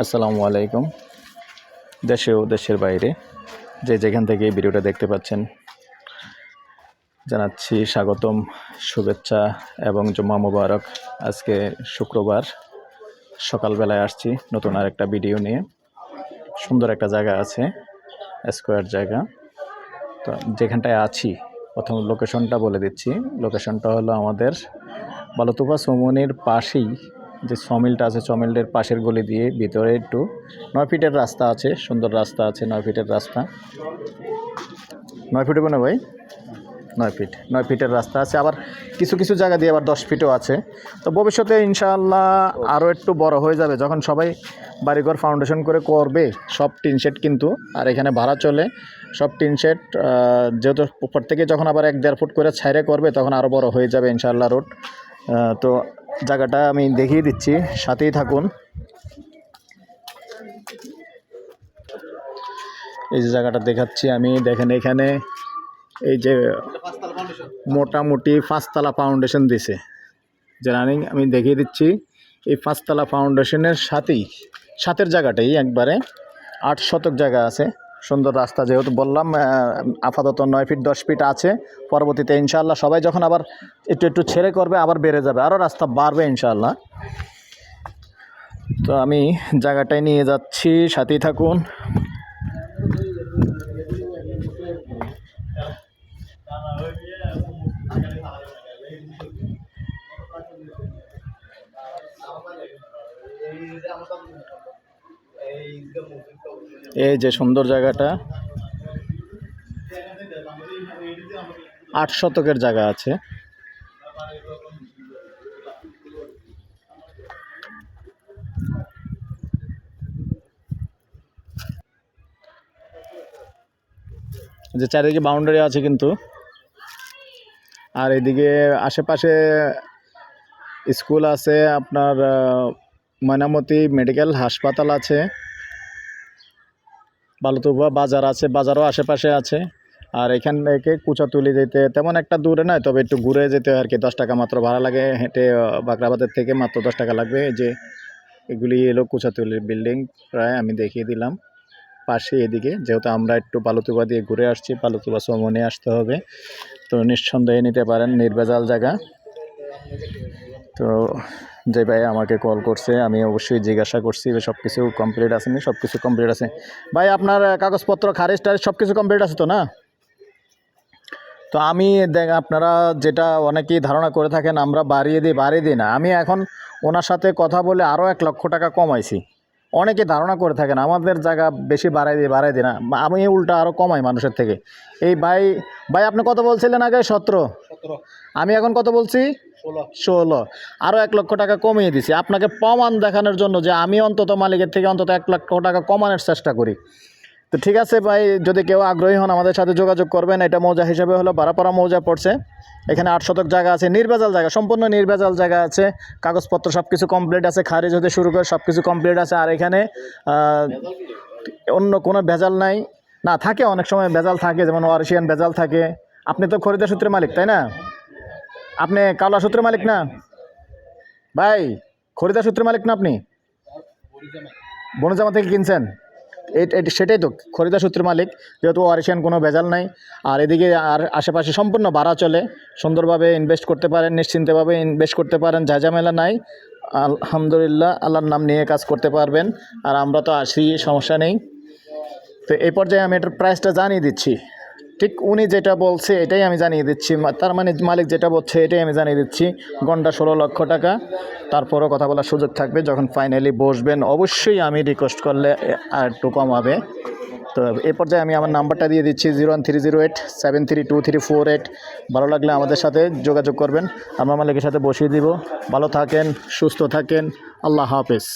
আসসালামু আলাইকুম দেশে ও দেশের বাইরে যে যেখান থেকে এই ভিডিওটা দেখতে পাচ্ছেন, জানাচ্ছি স্বাগতম, শুভেচ্ছা এবং জুম্মা মুবারক। আজকে শুক্রবার, সকালবেলায় আসছি নতুন আরেকটা ভিডিও নিয়ে। সুন্দর একটা জায়গা আছে, স্কোয়ার জায়গা। তো যেখানটায় আছি, প্রথম লোকেশনটা বলে দিচ্ছি। লোকেশনটা হলো আমাদের বালুতুপা চৌমনির পাশেই যে সমিলটা আছে, সমিলটার পাশের গলি দিয়ে ভিতরে একটু নয় ফিটের রাস্তা আছে, সুন্দর রাস্তা আছে, নয় ফিটের রাস্তা। নয় ফিট হবে ভাই? নয় ফিট, নয় ফিটের রাস্তা আছে। আবার কিছু কিছু জায়গা দিয়ে আবার দশ ফিটও আছে। তো ভবিষ্যতে ইনশাআল্লাহ আরও একটু বড় হয়ে যাবে। যখন সবাই বাড়িঘর ফাউন্ডেশন করে করবে, সব টিন শেড কিন্তু, আর এখানে ভাড়া চলে, সব টিন শেড যেহেতু উপর থেকে যখন আবার এক দেড় ফুট করে ছাইরে করবে, তখন আরও বড় হয়ে যাবে ইনশাআল্লাহ রোড তো জায়গাটা আমি দেখিয়ে দিচ্ছি, সাথেই থাকুন। এই যে জায়গাটা দেখাচ্ছি আমি, দেখেন এখানে এই যে মোটামুটি পাঁচতলা ফাউন্ডেশন দিছে। যে রানিং আমি দেখিয়ে দিচ্ছি, এই পাঁচতলা ফাউন্ডেশনের সাথেই সাতের জায়গাটাই একবারে, আট শতক জায়গা আছে। সুন্দর রাস্তা যেহেতু বললাম আপাতত নয় ফিট দশ ফিট আছে। পরবর্তীতে ইনশাল্লাহ সবাই যখন আবার একটু একটু ছেড়ে করবে, আবার বেড়ে যাবে। আরও রাস্তা বাড়বে ইনশাল্লাহ তো আমি জায়গাটায় নিয়ে যাচ্ছি, সাথেই থাকুন। এই যে সুন্দর জায়গাটা। আট শতকের জায়গা আছে। যে চারিদিকে বাউন্ডারি আছে কিন্তু। আর এদিকে আশেপাশে স্কুল আছে, আপনার ময়নামতি মেডিকেল হাসপাতাল আছে। বালুতুবা বাজার আছে বাজারও আশেপাশে আছে। আর এখান থেকে কুচাতুলি যেতে তেমন একটা দূরে নয় তবে একটু ঘুরে যেতে আর কি দশ টাকা মাত্র ভাড়া লাগে হেঁটে আহ, বাগড়াবাদের থেকে মাত্র দশ টাকা লাগবে। যে এগুলি এলো কুচাতুলির বিল্ডিং প্রায় আমি দেখিয়ে দিলাম। পাশে এদিকে যেহেতু আমরা একটু বালুতুবা দিয়ে ঘুরে আসছি বালুতুবা সমনে আসতে হবে। তো নিঃসন্দেহে নিতে পারেন নির্ভেজাল জায়গা। তো যে ভাই আমাকে কল করছে, আমি অবশ্যই জিজ্ঞাসা করছি সব কিছু কমপ্লিট আছে নি? সব কিছু কমপ্লিট আছে। ভাই, আপনার কাগজপত্র, খারিজ টারিজ সব কিছু কমপ্লিট আছে তো না? তো আমি দেখ, আপনারা যেটা অনেকেই ধারণা করে থাকেন, আমরা বাড়িয়ে দিই বাড়িয়ে দিই না। আমি এখন ওনার সাথে কথা বলে আরও এক লক্ষ টাকা কমাইছি। অনেকে ধারণা করে থাকেন, আমাদের জায়গা বেশি বাড়াই দিই বাড়াই দিই না। আমি উল্টা আরও কমাই মানুষের থেকে। এই ভাই ভাই, আপনি কত বলছিলেন আগে? সতেরো। আমি এখন কত বলছি? ষোলো। আরও এক লক্ষ টাকা কমিয়ে দিছি। আপনাকে প্রমাণ দেখানোর জন্য যে আমি অন্তত মালিকের থেকে অন্তত এক লক্ষ টাকা কমানোর চেষ্টা করি। তো ঠিক আছে ভাই যদি কেউ আগ্রহী হন আমাদের সাথে যোগাযোগ করবেন এটা মৌজা হিসেবে হলো বারাপাড়া মৌজা পড়ছে। এখানে আট শতক জায়গা আছে নির্ভেজাল জায়গা সম্পূর্ণ নির্ভেজাল জায়গা আছে। কাগজপত্র সব কিছু কমপ্লিট আছে খারিজ হতে শুরু করে সব কিছু কমপ্লিট আছে। আর এখানে অন্য কোনো ভেজাল নাই। না থাকে অনেক সময় ভেজাল থাকে যেমন ওয়ারিশিয়ান ভেজাল থাকে। আপনি তো খরিদার সূত্রের মালিক, তাই না? আপনি কালা সূত্রের মালিক না? ভাই খরিদার সূত্রের মালিক না আপনি? বনজামা থেকে কিনছেন? সেটাই তো খরিদার সূত্রের মালিক, যেহেতু ওয়ারিশিয়ান কোনো ভেজাল নাই। আর এদিকে আর আশেপাশে সম্পূর্ণ ভাড়া চলে, সুন্দরভাবে ইনভেস্ট করতে পারেন, নিশ্চিন্তভাবে ইনভেস্ট করতে পারেন ঝাঁঝামেলা নাই, আলহামদুলিল্লাহ, আল্লাহর নাম নিয়ে কাজ করতে পারবেন। আর আমরা তো আসি সমস্যা নেই। তো এই পর্যায়ে আমি এটার প্রাইসটা জানিয়ে দিচ্ছি। ঠিক উনি যেটা বলছে এটাই আমি জানিয়ে দিচ্ছি। তার মানে মালিক যেটা বলছে এটাই আমি জানিয়ে দিচ্ছি। ঘণ্টা ষোলো লক্ষ টাকা। তারপরও কথা বলার সুযোগ থাকবে যখন ফাইনালি বসবেন। অবশ্যই আমি রিকোয়েস্ট করলে আর একটু কমাবে। তো এই পর্যায়ে আমি আমার নাম্বারটা দিয়ে দিচ্ছি zero one three zero eight seven three two three four eight ভালো লাগলে আমাদের সাথে যোগাযোগ করবেন। আমরা মালিকের সাথে বসিয়ে দিব। ভালো থাকেন, সুস্থ থাকেন। আল্লাহ হাফেজ।